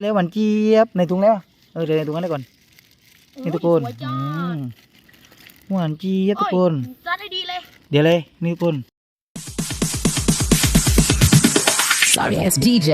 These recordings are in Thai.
แล้วหวานเจี๊ยบในถุงแล้วเออเดี๋ยวในถุงนั้นได้ก่อนนี่ทุกคนสวยจ้าอืมหวานเจี๊ยบทุกคนโอ้ยจัดได้ดีเลย เดี๋ยวเลยนี่ทุกคน Sorry ass DJ.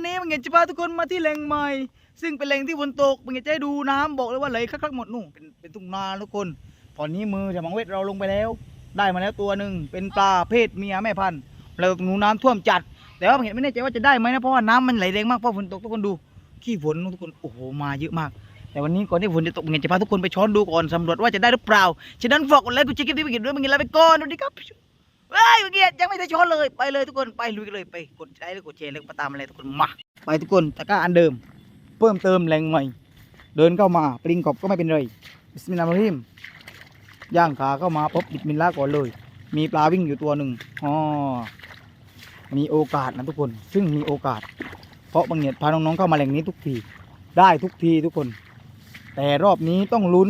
วันนี้บางเงียจะพาทุกคนมาที่แหล่งใหม่ ซึ่งเป็นแหล่งที่ฝนตกบางเงียจะดูน้ำบอกเลยว่าไหลคักๆหมดนู่นเป็นเป็นทุ่งนาทุกคน ตอนนี้มือจะมังเวทเราลงไปแล้ว ได้มาแล้วตัวหนึ่งเป็นปลาเพศเมียแม่พันธุ์แล้วตรงนู้นน้ำท่วมจัด แต่ว่าบางเงียไม่แน่ใจว่าจะได้ไหมนะเพราะว่าน้ำมันไหลแรงมากเพราะฝนตกทุกคนดูขี้ฝนทุกคนโอ้โหมาเยอะมากแต่วันนี้ก่อนที่ฝนจะตกบางเงียจะพาทุกคนไปช้อนดูก่อนสำรวจว่าจะได้หรือเปล่า ฉะนั้นฝากกดไลค์กดแชร์คลิปนี้ไปกินด้วยมึงกินแล้วไปก่อนสวัสดีครับ เฮ้ยเมื่อกี้ยังไม่ได้ช้อนเลยไปเลยทุกคนไปลุยกันเลยไปกดไลค์แล้วกดแชร์แล้วมาตามอะไรทุกคนมาไปทุกคนตะกร้าอันเดิม เพิ่มเติมแรงใหม่ เดินเข้ามาปริงกบก็ไม่เป็นไรบิสมิลลาห์มาริมย่างขาเข้ามาพบบิสมิลลาก่อนเลย มีปลาวิ่งอยู่ตัวหนึ่งอ๋อมีโอกาสนะทุกคน ซึ่งมีโอกาส เพราะบางเงียดพาน้องๆเข้ามาแหล่งนี้ทุกทีได้ทุกทีทุกคน แต่รอบนี้ต้องลุ้น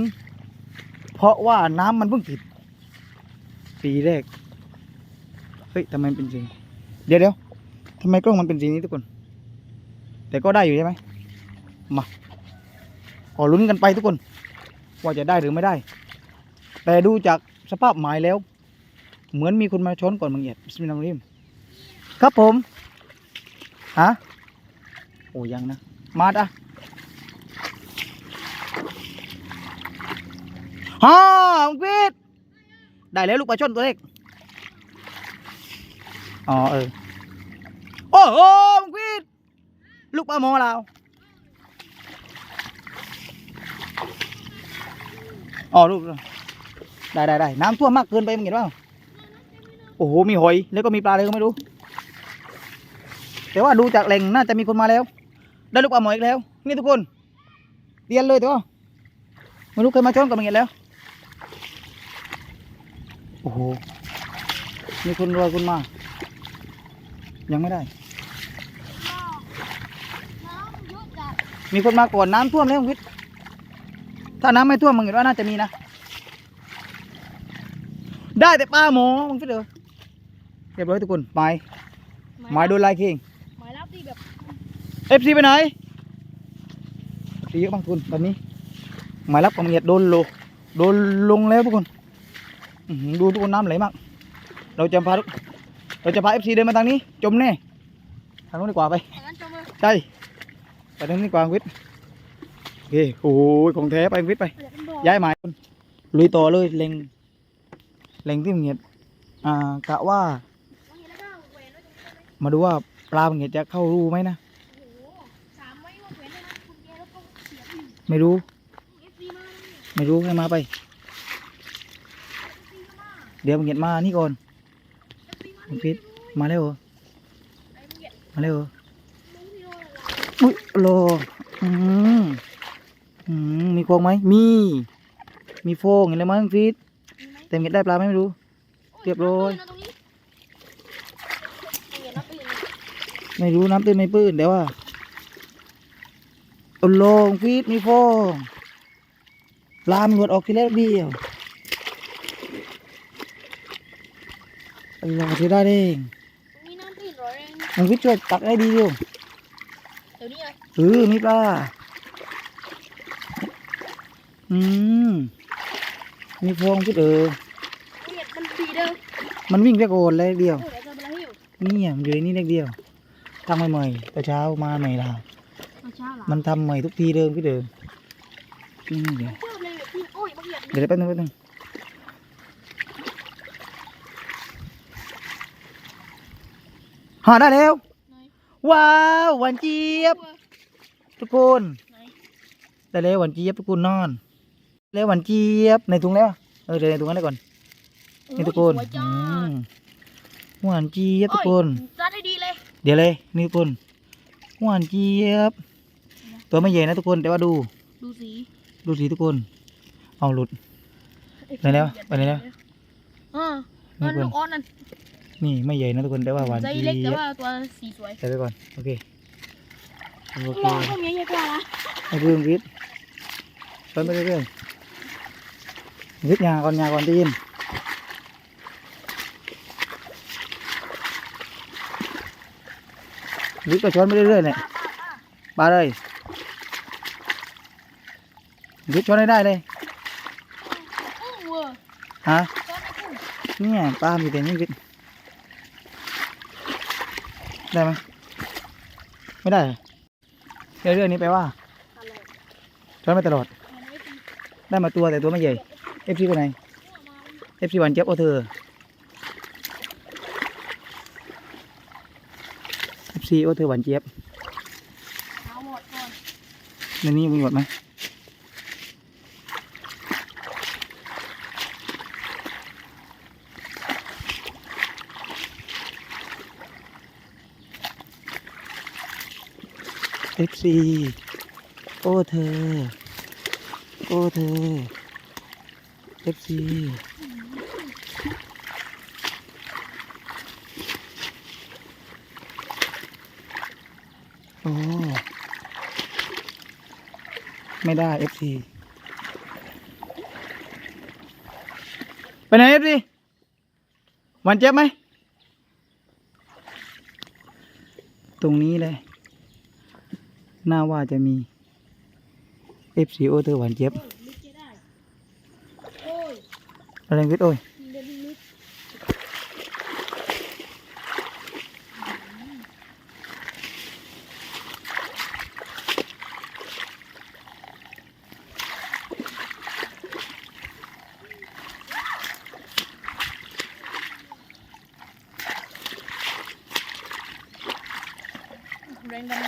เพราะว่าน้ำมันเพิ่งติดสีแรก เฮ้ยทำไมมันเป็นสีเดี๋ยวเดี๋ยวทำไมกล้องมันเป็นสีนี้ทุกคน แต่ก็ได้อยู่ใช่ไหมมาขอลุ้นกันไปทุกคน ว่าจะได้หรือไม่ได้ แต่ดูจากสภาพหมายแล้ว เหมือนมีคนมาช้อนก่อนบางเอียดบิสมิลลาริมครับผมฮะโอ้ยังนะ มาดอะฮ่ามังกวิดได้แล้วลูกปลาช่อนตัวเล็ก อ๋อเออ โอ้โหมังกวิดลูกปลาหมอเราอ๋อลูกได้ได้ได้น้ำท่วมมากเกินไปมึงเห็นป่าโอ้โหมีหอยแล้วก็มีปลาอะไรก็ไม่รู้ แต่ว่าดูจากแหล่งน่าจะมีคนมาแล้ว ได้ลูกปลาหมออีกแล้ว นี่ทุกคนเรียนเลยตัวไม่รู้เคยมาช้อนกับมึงเห็นแล้วโอ้โหมีคนรวยคนมา ยังไม่ได้น้ำเยอะจัดมีคนมาก่อนน้ำท่วมแล้วคุณวิทย์ถ้าน้ำไม่ท่วมมึงเห็นว่าน่าจะมีนะ ได้แต่ปลาหมอมึงฟิดเดอเรียบร้อยทุกคนไปหมายโดนไล่คิงหมายรับที่แบบเอฟซีไปไหนซีเยอะบางทุนตอนนี้ หมายรับกับมึงเห็ดโดนโลโดนลงแล้วทุกคนอื้อหือดูทุกคนน้ำไหลมาก เราจะพาทุก เราจะพาเอฟซีเดินมาทางนี้ จมแน่ทางนู้นดีกว่าไปอย่างนั้นจมเลยใช่ไปทางนี้ดีกว่าวิทย์โอเคโอ้ยของแท้ไปวิทย์ไปเดี๋ยวเป็นบ่อย้ายหมายลุยต่อเลยเล็งเล็งที่มึงเห็ดอ่ากะว่าเอาอย่างนั้นก็แหวนไว้ตรงนี้ได้ไหมมาดูว่าปลามึงเห็ดจะเข้ารูไหมนะโอ้โหสามไว้ว่าแหวนด้วยนะคุณแกแล้วก็เสียบอีกไม่รู้เอฟซีมาเนี่ยไม่รู้ให้มาไปเอฟซีก็มาเดี๋ยวมึงเห็ดมานี่ก่อนเอังพิษมาแล้วเรอไอ้มึงเหยียดมาแล้วเรอมึงที่โดนอะไรอุ้ยรออืมอืมมีโฟงไหม มี มีโฟงเห็นแล้วมั้งฟิตมีไหมแต่มึงเห็ดได้ปลาไหมไม่รู้เรียบร้อยน้ำตื้นนะตรงนี้มึงเหยียดน้ำตื้นนะไม่รู้น้ำตื้นไม่ปื้นแต่ว่าโอ้โลงฟิตมีโฟองปลามันหลุดออกทีแรกเดียว เราถือได้เองตรงนี้น้ำตื้นร้อยเองมึงฟิตช่วยตักให้ดีเดียวเดี๋ยวนี้เลยเออมีปลาอืมมีโฟองฟิตเออมึงเหยียดมันดีเด้อมันวิ่งไปโกนเลยเดียวโอ้เดี๋ยวจะไปแล้วหิวนี่อะมันอยู่ในนี้เล็กเดียวตั้งใหม่ๆแต่เช้ามาใหม่ละมาช้าเหรอ Vâng. มันทำใหม่ทุกทีเดิมพี่เดิมนี่เดี๋ยวเชื่อเลยแบบที่โอ้ยมึงเหยียดเดี๋ยวแป๊บนึงแป๊บนึง หาได้แล้วไหนว้าวหวานเจี๊ยบ ทุกคนไหนได้แล้วหวานเจี๊ยบทุกคนนอน แล้วหวานเจี๊ยบในถุงแล้ว เออเดี๋ยวในถุงนั้นได้ก่อนนี่ทุกคนสวยจ้าอืมหวานเจี๊ยบทุกคนโอ้ยจัดได้ดีเลย เดี๋ยวเลยนี่ทุกคนหวานเจี๊ยบ ตัวไม่ใหญ่นะทุกคนแต่ว่าดู ดูสีดูสีทุกคน เอาหลุดไปแล้วไปแล้วเเออมันลูกอ้อนนั่น นี่ไม่ใหญ่นะทุกคนแต่ว่าหวานใจเจี๊เล็กแต่ยบว่าตัวสีสวยใส่ไปก่อนโอเคโอเคลองพวกนี้ใหญ่กว่านะให้เพิ่มวิทย์เพิ่มไปเรื่อยๆวิทย์ยาก่อนยาก่อนได้ยินวิทย์ก็ชวนไปเรื่อยๆเนี่ยปลาเลยวิทย์ชวนให้ได้เลยกุ้งเวอร์ฮะตอนนี้กุ้งเนี่ยปลามีแต่นี่วิทย์ ได้ไหมไม่ได้เหรอเรื่อยๆนี้แปลว่าตลอดชวนไม่ตลอดมันไม่ตีได้มาตัวแต่ตัวไม่ใหญ่เอฟซีไปไหนกุ้งมาเอฟซีหวานเจี๊ยบโอเธอเอฟซีโอเธอหวานเจี๊ยบเอาหมดก่อนในนี้มีหมดไหม อฟซีโอ้เธอ โอ้เธอเอฟซีโอ้ไม่ได้เอฟซีไปไหนเอฟซีหวานเจ็บไหม ตรงนี้เลย น่าว่าจะมี F4O เตอร์หวานเจ็บอะไรเวทโอ้ย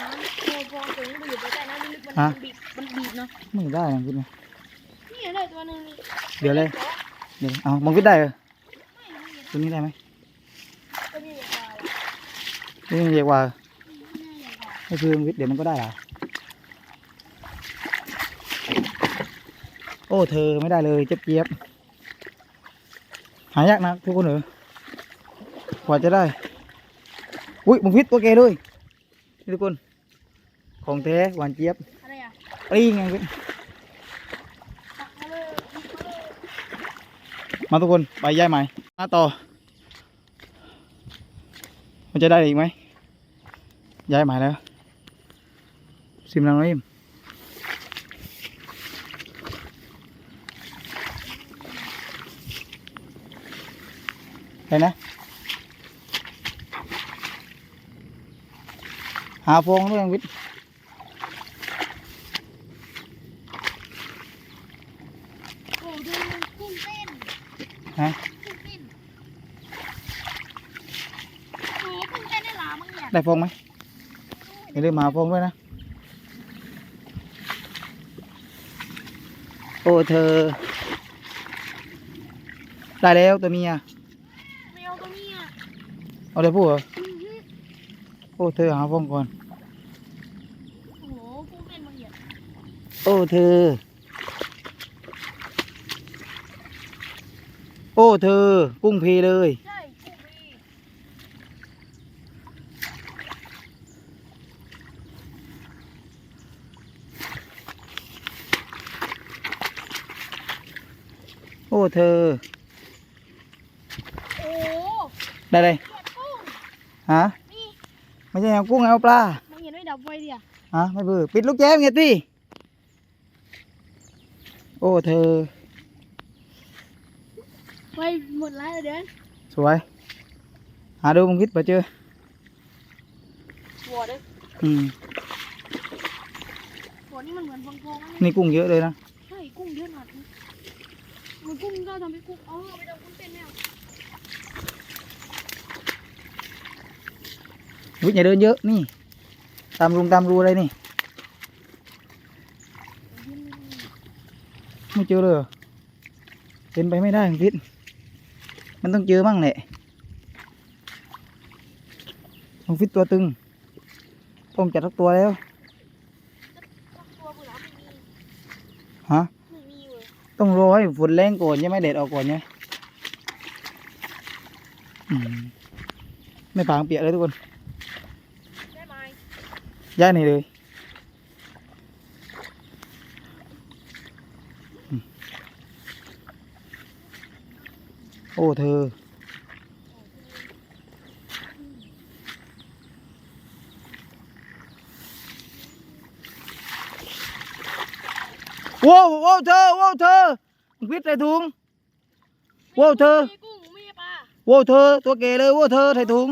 แรงดันน้ำพอพอตัวนี้ไปอยู่ใต้น้ำลึกๆมันมันบีบมันบีบเนาะไม่ได้นะวิทย์นะนี่ได้ตัวหนึงนี่เดี๋ยวเลยเดี๋ยวเอามองวิทย์ได้เหรอตัวนี้ได้ไหมตัวนี้ใหญ่กว่าว่ะตัวนี้ใหญ่กว่านี่ใหญ่กว่าให้เพิ่มวิทย์เดี๋ยวมันก็ได้หรอโอ้เธอไม่ได้เลยเจ็บเจี๊ยบหายากนะทุกคนเหรอกว่าจะได้ อุ้ยมึงพิษตัวแกเลยนี่ทุกคน ของแท้หวานเจี๊ยบอะไรอะปรีไงวิทย์ตักมาเลยหยิบมาเลยมาทุกคนไปย้ายใหม่มาต่อ มันจะได้อีกไหมย้ายใหม่แล้วสิมลังน้อยอิ่มไปนะหาฟองด้วยยังวิทย์ โอ้ดูกุ้งเต้น ฮะกุ้งเต้นโอ้กุ้งเต้นได้หลามั้งเนี่ยได้ฟองไหมอย่าลืมหาฟองด้วยนะ โอ้เธอ ได้แล้วตัวเมียแมวตัวเนี้อะเอาเลยพูดเหรออื้อหือโอ้เธอหาฟองก่อน โอ้โหกุ้งเต้นบางอย่างโอ้เธอ โอ้เธอ กุ้งเพเลย ใช่กุ้งมีโอ้เธอ โอ้ได้เลยเกลียดกุ้งฮะนี่ไม่ใช่เอากุ้งเอาปลามันเห็นไม่ดับไฟดิอะฮะไม่เบื่อปิดลูกแก้วเงี้ยสิโอ้เธอ ไฟหมดแล้วเดี๋ยวสวย หาดูมึงคิดไปเจอหัวเลยอืมหัวนี่มันเหมือนฟองทองนะนี่กุ้งเยอะเลยนะใช่กุ้งเยอะหนาดนี้มันกุ้งก็ทำให้กุ้งอ๋อไปทำกุ้งเต้นแมววิทย์อย่าเดินเยอะนี่ ตามรุงตามรูอะไรนี่ ไม่เจอเลยเหรอเป็นไปไม่ได้พิษ มันต้องเจอบ้างแหละต้องฟิตตัวตึง ต้องจัดทักตัวแล้วสักตัวกูหลาไม่มีฮะไม่มีเว้ยต้องรอให้ฝนแรงก่อนใช่ไหมเด็ดออกก่อนใช่ไหมอืมไม่ปางเปียกเลยทุกคนได้ไหมย้ายหนี่เลยอืมโอ้เธอ ว้าวว้าวเธอว้าวเธอมึงพิษใส่ถุงว้าวเธอมีกุ้งมีปลาว้าวเธอ ตัวเกเลยว้าวเธอใส่ถุง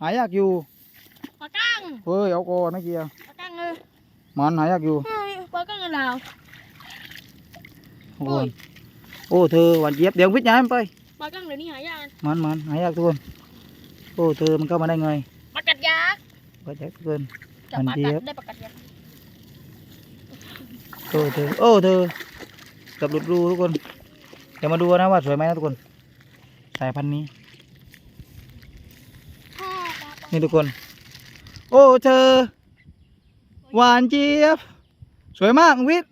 หายากอยู่ปลากั้งเฮ้ยเอาก่อนนะเกียร์ปลากั้งเออมันหายากอยู่เฮ้ยปลากั้งกันดาวโอ้ยโอ้เธอหวานเจี๊ยบเดี๋ยวพิษย้ายมันไป ปลากั้งเดี๋ยวนี้หายากมันมันหายากทุกคนโอ้เธอมันเข้ามาได้ไงปลากัดยักษ์ก็แจ็คทุกคนจับมันปลาเจี๊กัยดบได้ปลากัดยักษ์โอ้เธอโอ้เธอเกับหลุดรูทุกคนเดี๋ยวมาดูนะว่าสวยไหมนะทุกคน สายพันธุ์นี้พ่อปลาปลานี่ทุกคน โอ้เธอ หวานเจี๊ยบ สวยมากวิทย์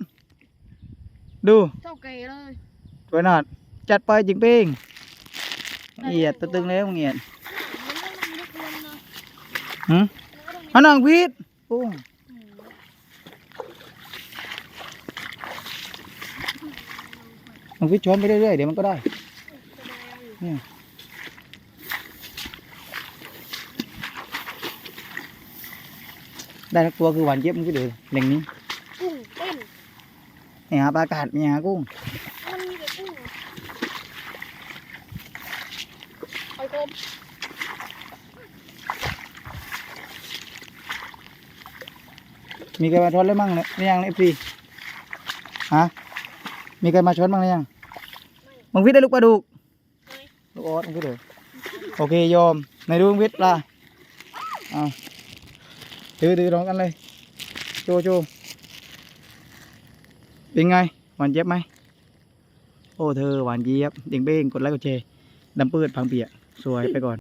ดูเท่าเกยเลยสวยนาดจัดไปจิงเป้ง เอียดตะตึงแล้วมึงเอียดมันไม่มันไม่ควรนะหืมมันก็ต้องมีอันนังวิทย์โอ้อืมนังวิทย์ช้อนไปเรื่อยๆเดี๋ยวมันก็ได้เนี่ยได้ทักตัวคือหวานเจี๊ยบมึงก็เดือเล่งนี้กุ้งเต้นนี่หาปลาอากาศนี่หากุ้ง มันมีแต่กุ้งไปกบ มีใครมาช้อนเลยมั่งเนี่ยนี่ยังเอฟซีฮะมีใครมาช้อนมั่งหรือยังมึงวิทย์ได้ลูกปลาดุกลูกออสมึงวิทย์เด้อโอเคยอมในดูมึงวิทย์ปลาเอาถือถือรองกันเลยโจโจเป็นไงหวานเจี๊ยบไหมโอ้เธอหวานเจี๊ยบเด้งเบ้งกดไลค์กดแชร์ดำปืดพังเปียกสวยไปก่อน